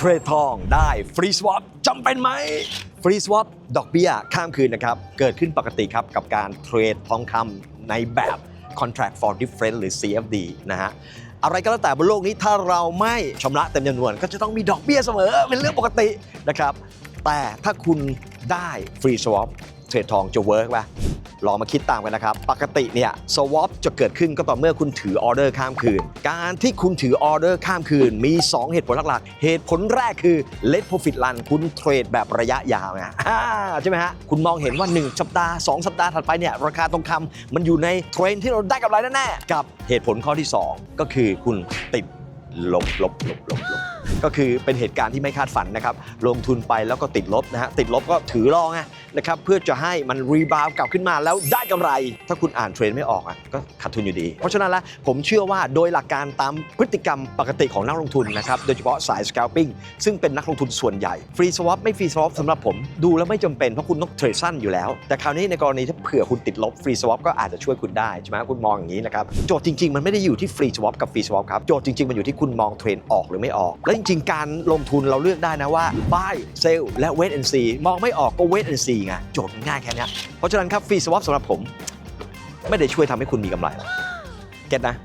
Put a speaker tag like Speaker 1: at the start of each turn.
Speaker 1: เทรดทองได้ฟรีสวอปจำเป็นไหมฟรีสวอปดอกเบี้ยข้ามคืนนะครับ เกิดขึ้นปกติครับกับการเทรดทองคำในแบบ contract for difference หรือ CFD นะฮะอะไรก็แล้วแต่บนโลกนี้ถ้าเราไม่ชำระเต็มจำนวน ก็จะต้องมีดอกเบี้ยเสมอเป็นเรื่องปกตินะครับ แต่ถ้าคุณได้ฟรีสวอปเทรดทองจะเวิร์กป่ะ ลองมาคิดตามกันนะครับ ปกติเนี่ยสวอปจะเกิดขึ้นก็ต่อเมื่อคุณถือออเดอร์ข้ามคืน การที่คุณถือออเดอร์ข้ามคืนมี 2 เหตุผลหลักๆ เหตุผลแรกคือ let profit run คุณเทรดแบบระยะยาวไงใช่ไหมฮะ คุณมองเห็นว่า 1 สัปดาห์ 2 สัปดาห์ถัดไปเนี่ยราคาทองคำมันอยู่ในเทรนที่เราได้กำไรแน่ๆกับเหตุผลข้อที่ 2 ก็คือคุณติดลบลบลบลบลบก็คือเป็นเหตุการณ์ที่ไม่คาดฝันนะครับ ลงทุนไปแล้วก็ติดลบนะฮะ ติดลบก็ถือรองนะครับ เพื่อจะให้มันรีบาวกลับขึ้นมาแล้วได้กำไร ถ้าคุณอ่านเทรนไม่ออกอะก็ขาดทุนอยู่ดี เพราะฉะนั้นแล้วผมเชื่อว่าโดยหลักการตามพฤติกรรมปกติของนักลงทุนนะครับ โดยเฉพาะสาย scalping ซึ่งเป็นนักลงทุนส่วนใหญ่ ฟรีสวอปไม่ฟรีสวอปสำหรับผมดูแล้วไม่จำเป็นเพราะคุณต้องเทรดสั้นอยู่แล้ว แต่คราวนี้ในกรณีถ้าเผื่อคุณติดลบฟรีสวอปก็อาจจะช่วยคุณได้ใช่ไหมคุณมองอย่างนี้นะครับโจทย์จริงๆ มันไม่ได้อยู่ที่ฟรีสวอปกับฟรีสวอปครับโจทย์จริงๆมันอยู่ที่คุณมองเทรนออกหรือไม่ออกและจริง ๆ การลงทุนเราเลือกได้นะว่า buy sell และ wait and see มองไม่ออกก็ wait and see ไงโจทย์ง่ายแค่นี้เพราะฉะนั้นครับฟรีสวอปสำหรับผม ไม่ได้ช่วยทำให้คุณมีกำไรเก็ตนะ